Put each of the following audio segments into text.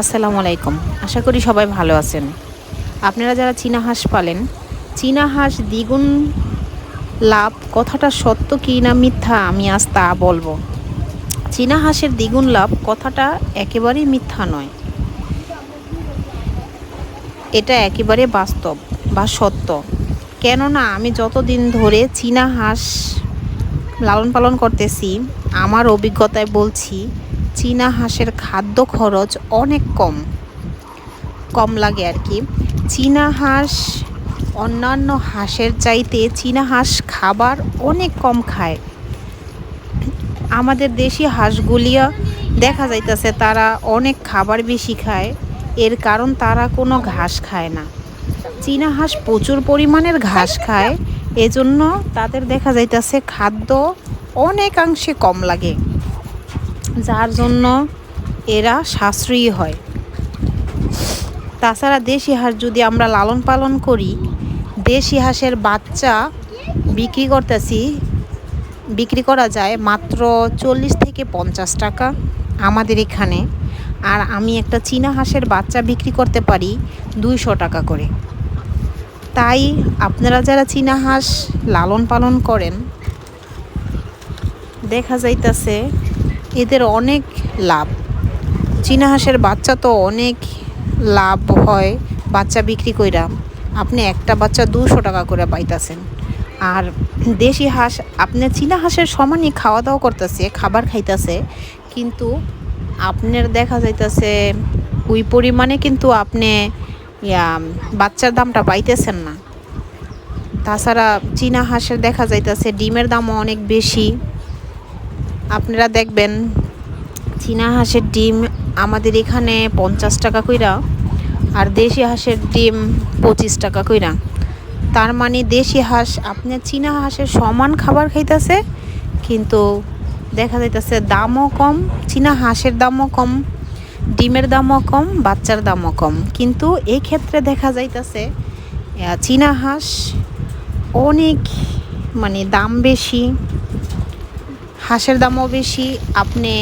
আসসালামু আলাইকুম। আশা করি সবাই ভালো আছেন। আপনারা যারা চীনা হাঁস পালেন, চীনা হাঁস দ্বিগুণ লাভ, কথাটা সত্য কি না মিথ্যা আমি আজ তা বলব। চীনা হাঁসের দ্বিগুণ লাভ কথাটা একেবারেই মিথ্যা নয়। এটা একেবারে বাস্তব বা সত্য। কেননা আমি যতদিন ধরে চীনা হাঁস লালন পালন করতেছি, আমার অভিজ্ঞতায় বলছি চীনা হাঁসের খাদ্য খরচ অনেক কম। কম লাগে আর কি। চীনা হাঁস, অন্যান্য হাঁসের চাইতে চীনা হাঁস খাবার অনেক কম খায়। আমাদের দেশি হাঁসগুলিও দেখা যাইতেছে তারা অনেক খাবার বেশি খায়, এর কারণ তারা কোনো ঘাস খায় না। চীনা হাঁস প্রচুর পরিমাণের ঘাস খায়, এজন্য তাদের দেখা যাইতেছে খাদ্য অনেকাংশে কম লাগে। যার জন্য এরা সাশ্রয়ী হয়। তাছাড়া দেশি হাঁস যদি আমরা লালন পালন করি, দেশি হাঁসের বাচ্চা বিক্রি করতেছি, বিক্রি করা যায় মাত্র চল্লিশ থেকে পঞ্চাশ টাকা আমাদের এখানে। আর আমি একটা চীনা হাঁসের বাচ্চা বিক্রি করতে পারি দুইশো টাকা করে। তাই আপনারা যারা চীনা হাঁস লালন পালন করেন, দেখা যাইতাছে এদের অনেক লাভ। চীনা হাঁসের বাচ্চা তো অনেক লাভ হয় বাচ্চা বিক্রি কইরা। আপনি একটা বাচ্চা দুশো টাকা করে পাইতাছেন। আর দেশি হাঁস, আপনি চীনা হাঁসের সমানই খাওয়া দাওয়া করতেছে, খাবার খাইতেছে, কিন্তু আপনার দেখা যাইতেছে ওই পরিমাণে কিন্তু আপনি, ইয়া, বাচ্চার দামটা পাইতেছেন না। তাছাড়া চীনা হাঁসের দেখা যাইতেছে ডিমের দামও অনেক বেশি। আপনারা দেখবেন চীনা হাঁসের ডিম আমাদের এখানে পঞ্চাশ টাকা কইরা আর দেশি হাঁসের ডিম পঁচিশ টাকা কইরা। তার মানে দেশি হাঁস, আপনার চীনা হাঁসের সমান খাবার খাইতেছে, কিন্তু দেখা যাইতেছে দামও কম, চীনা হাঁসের দামও কম, ডিমের দামও কম, বাচ্চার দামও কম। কিন্তু এই ক্ষেত্রে দেখা যাইতেছে চীনা হাঁস অনেক মানে দাম বেশি। হাঁসের দামও বেশি, আপনি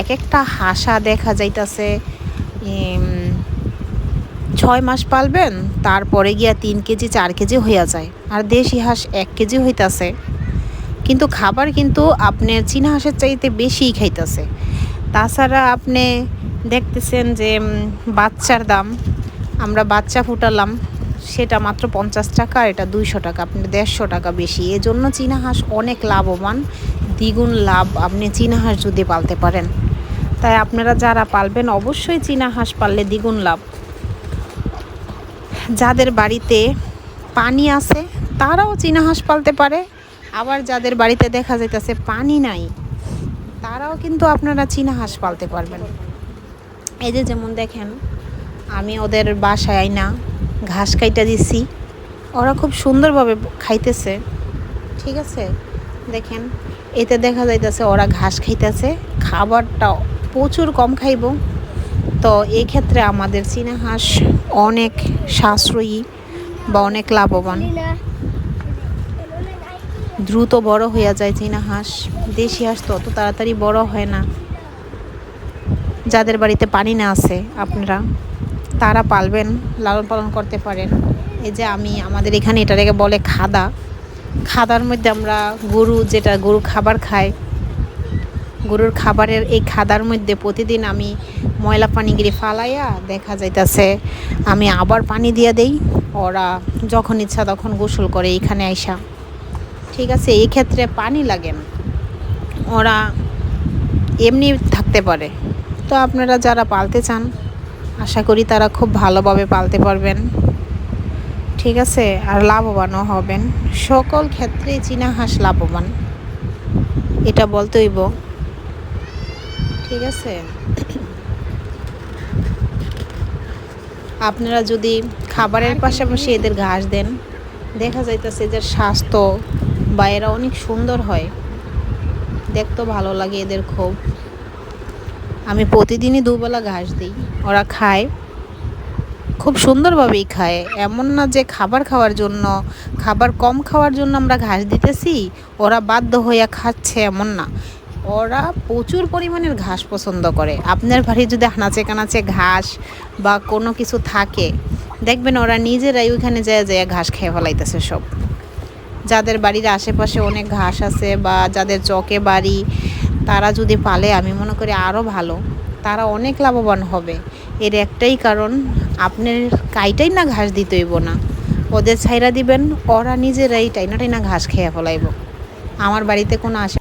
এক একটা হাঁসা দেখা যাইতাছে ছয় মাস পালবেন, তারপরে গিয়া তিন কেজি, চার কেজি হইয়া যায়। আর দেশি হাঁস এক কেজি হইতাছে। কিন্তু খাবার কিন্তু আপনার চীনা হাঁসের চাইতে বেশিই খাইতেছে। তাছাড়া আপনি দেখতেছেন যে বাচ্চার দাম, আমরা বাচ্চা ফুটালাম, সেটা মাত্র পঞ্চাশ টাকা, এটা দুইশো টাকা, আপনি দেড়শো টাকা বেশি। এজন্য চীনা হাঁস অনেক লাভবান। দ্বিগুণ লাভ আপনি চীনা হাঁস যদি পালতে পারেন। তাই আপনারা যারা পালবেন অবশ্যই চীনা হাঁস পাললে দ্বিগুণ লাভ। যাদের বাড়িতে পানি আছে, তারাও চীনা হাঁস পালতে পারে। আবার যাদের বাড়িতে দেখা যাইতেছে পানি নাই, তারাও কিন্তু আপনারা চীনা হাঁস পালতে পারবেন। এই যে যেমন দেখেন, আমি ওদের বাসায় আইনা ঘাস কাইটা দিছি, ওরা খুব সুন্দরভাবে খাইতেছে। ঠিক আছে? দেখেন, এতে দেখা যাইতেছে ওরা ঘাস খাইতেছে খাবারটা প্রচুর কম খাইব। তো এই ক্ষেত্রে আমাদের চীনা হাঁস অনেক সাশ্রয়ী বা অনেক লাভবান। দ্রুত বড় হইয়া যায় চীনা হাঁস। দেশি হাঁস তত তাড়াতাড়ি বড় হয় না। যাদের বাড়িতে পানি না আছে আপনারা, তারা পালবেন, লালন পালন করতে পারেন। এই যে আমি, আমাদের এখানে এটাকে বলে খাদা। খাদার মধ্যে আমরা গরু যেটা গরু খাবার খায় গরুর খাবারের এই খাদার মধ্যে প্রতিদিন আমি ময়লা পানিগিরি ফালাইয়া দেখা যাইতাছে, আমি আবার পানি দিয়ে দেই, ওরা যখন ইচ্ছা তখন গোসল করে এইখানে আইসা। ঠিক আছে, এই ক্ষেত্রে পানি লাগে না। ওরা এমনি থাকতে পারে। তো আপনারা যারা পালতে চান, আশা করি তারা খুব ভালোভাবে পালতে পারবেন। ঠিক আছে, আর লাভবানও হবেন। সকল ক্ষেত্রে চীনা হাঁস লাভবান। এটা বলতে হইব। ঠিক আছে? আপনারা যদি খাবারের পাশাপাশি এদের ঘাস দেন, দেখা যাইতেছে এদের স্বাস্থ্য বা এরা অনেক সুন্দর হয়। দেখতে ভালো লাগে এদের খুব। আমি প্রতিদিনই দুবেলা ঘাস দিই, ওরা খায়। খুব সুন্দরভাবেই খায়। এমন না যে খাবার খাওয়ার জন্য, খাবার কম খাওয়ার জন্য আমরা ঘাস দিতেছি, ওরা বাধ্য হইয়া খাচ্ছে এমন না। ওরা প্রচুর পরিমাণের ঘাস পছন্দ করে। আপনার বাড়ি যদি হানাচে কানাচে ঘাস বা কোনো কিছু থাকে, দেখবেন ওরা নিজেরাই ওইখানে যায় যায় ঘাস খেয়ে ফেলাইতেছে সব। যাদের বাড়ির আশেপাশে অনেক ঘাস আছে বা যাদের চকে বাড়ি, তারা যদি পালে, আমি মনে করি আরও ভালো। তারা অনেক লাভবান হবে। এর একটাই কারণ, আপনার কাইটাই না ঘাস দিতেইব না। ওদের ছাইরা দিবেন, ওরা নিজেরাই টাইনা টাইনা ঘাস খেয়ে ফলাইব। আমার বাড়িতে কোনো আসে